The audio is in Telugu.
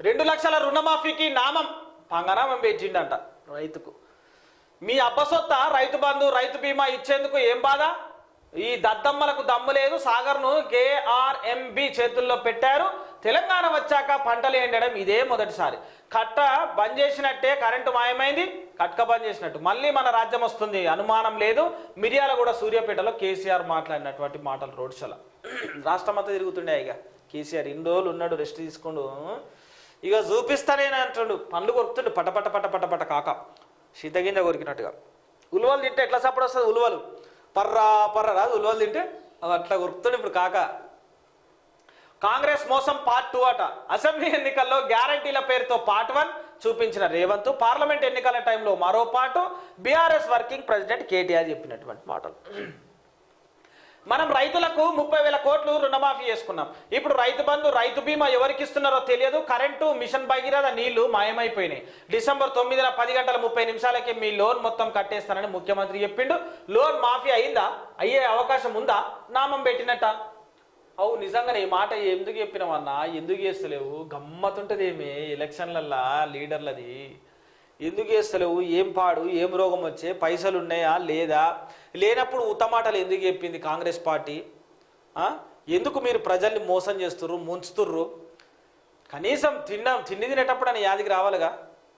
రెండు లక్షల రుణమాఫీకి నామం పంగనామం పెట్టిండంట రైతుకు. మీ అబ్బసొత్త రైతు బంధు రైతు బీమా ఇచ్చేందుకు ఏం బాధ? ఈ దద్దమ్మలకు దమ్ము లేదు. సాగర్ను కేఆర్ఎంబి చేతుల్లో పెట్టారు. తెలంగాణ వచ్చాక పంటలు ఎండడం ఇదే మొదటిసారి. కట్ట బంద్ చేసినట్టే కరెంటు మాయమైంది. కట్క బంద్ చేసినట్టు. మళ్ళీ మన రాజ్యం వస్తుంది. అనుమానం లేదు. మిర్యాల కూడా సూర్యాపేటలో కేసీఆర్ మాట్లాడినటువంటి మాటలు రోడ్ షోలో రాష్ట్రమంతా తిరుగుతుండే ఇక. కేసీఆర్ ఇన్ని రోజులు ఉన్నాడు రెస్ట్ తీసుకుండు. ఇక చూపిస్తానే అంటాడు. పండ్లు కొరుకుతుండు. పటపట పట పట పట కాక. శీతగింజ కొరికినట్టుగా. ఉలువలు తింటే ఎట్లా సప్పుడు వస్తుంది ఉలువలు? పర్రా పర్రా రాదు. ఉలువలు తింటే అవి అట్లా కొరుకుతుండు ఇప్పుడు కాక. కాంగ్రెస్ మోసం పార్ట్ టూ అట. అసెంబ్లీ ఎన్నికల్లో గ్యారంటీల పేరుతో పార్ట్ వన్ చూపించిన రేవంత్ పార్లమెంట్ ఎన్నికల టైంలో మరో పాటు బీఆర్ఎస్ వర్కింగ్ ప్రెసిడెంట్ కేటీఆర్ చెప్పినటువంటి మాటలు. మనం రైతులకు ముప్పై వేల కోట్లు రుణమాఫీ చేసుకున్నాం. ఇప్పుడు రైతు బంధు రైతు బీమా ఎవరికి ఇస్తున్నారో తెలియదు. కరెంటు మిషన్ భగీరథ నీళ్ళు మాయమైపోయినాయి. డిసెంబర్ తొమ్మిదిన పది గంటల ముప్పై నిమిషాలకి మీ లోన్ మొత్తం కట్టేస్తానని ముఖ్యమంత్రి చెప్పిండు. లోన్ మాఫీ అయిందా? అయ్యే అవకాశం ఉందా? నామం పెట్టినట్ట. అవు నిజంగానే ఈ మాట ఎందుకు చెప్పినావన్నా? ఎందుకు చేస్తలేవు? గమ్మతుంటది ఏమి? ఎలక్షన్లల్లా లీడర్లది. ఎందుకు చేస్తలేవు? ఏం పాడు? ఏం రోగం వచ్చే? పైసలు ఉన్నాయా? లేదా? లేనప్పుడు ఉత్తమాటలు ఎందుకు చెప్పింది కాంగ్రెస్ పార్టీ? ఎందుకు మీరు ప్రజల్ని మోసం చేస్తుర్రు ముంచుతుర్రు? కనీసం తిన్నాం తిండి తినేటప్పుడు అని యాదికి రావాలిగా?